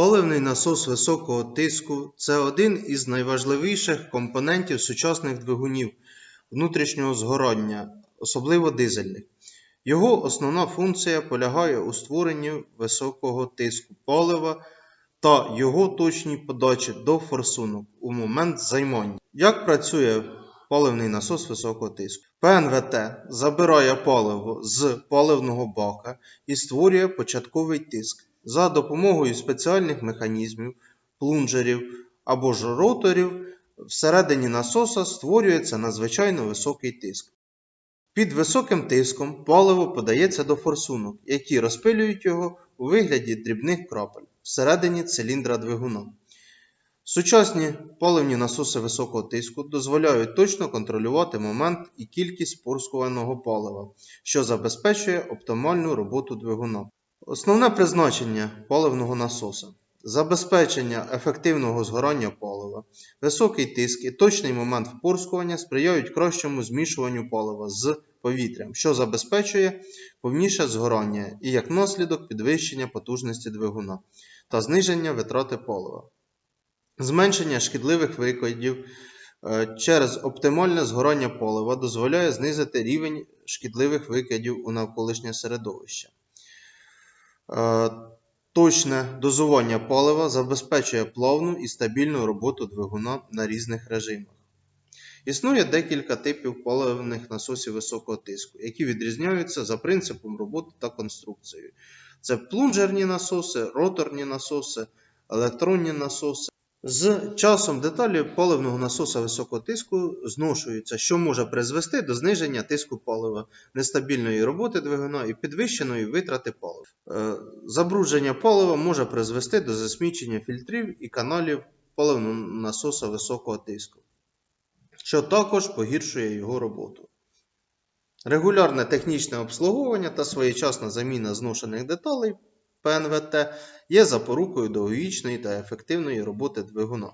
Паливний насос високого тиску – це один із найважливіших компонентів сучасних двигунів внутрішнього згорання, особливо дизельних. Його основна функція полягає у створенні високого тиску палива та його точній подачі до форсунок у момент займання. Як працює паливний насос високого тиску? ПНВТ забирає паливо з паливного бака і створює початковий тиск за допомогою спеціальних механізмів, плунжерів або ж роторів. Всередині насоса створюється надзвичайно високий тиск. Під високим тиском паливо подається до форсунок, які розпилюють його у вигляді дрібних крапель всередині циліндра двигуна. Сучасні паливні насоси високого тиску дозволяють точно контролювати момент і кількість порскуваного палива, що забезпечує оптимальну роботу двигуна. Основне призначення паливного насоса забезпечення ефективного згорання палива, високий тиск і точний момент впорскування сприяють кращому змішуванню палива з повітрям, що забезпечує повніше згорання і як наслідок підвищення потужності двигуна та зниження витрати палива. Зменшення шкідливих викидів е, через оптимальне згорання палива дозволяє знизити рівень шкідливих викидів у навколишнє середовище. Е, Точне дозування палива забезпечує плавну і стабільну роботу двигуна на різних режимах. Існує декілька типів паливних насосів високого тиску, які відрізняються за принципом роботи та конструкцією. Це плунжерні насоси, роторні насоси, електронні насоси. З часом деталі паливного насоса високого тиску зношуються, що може призвести до зниження тиску палива, нестабільної роботи двигуна і підвищеної витрати палива. Е, Забрудження палива може призвести до засмічення фільтрів і каналів паливного насоса високого тиску, що також погіршує його роботу. Регулярне технічне обслуговування та своєчасна заміна зношених деталей ПНВТ є запорукою довговічної та ефективної роботи двигуна.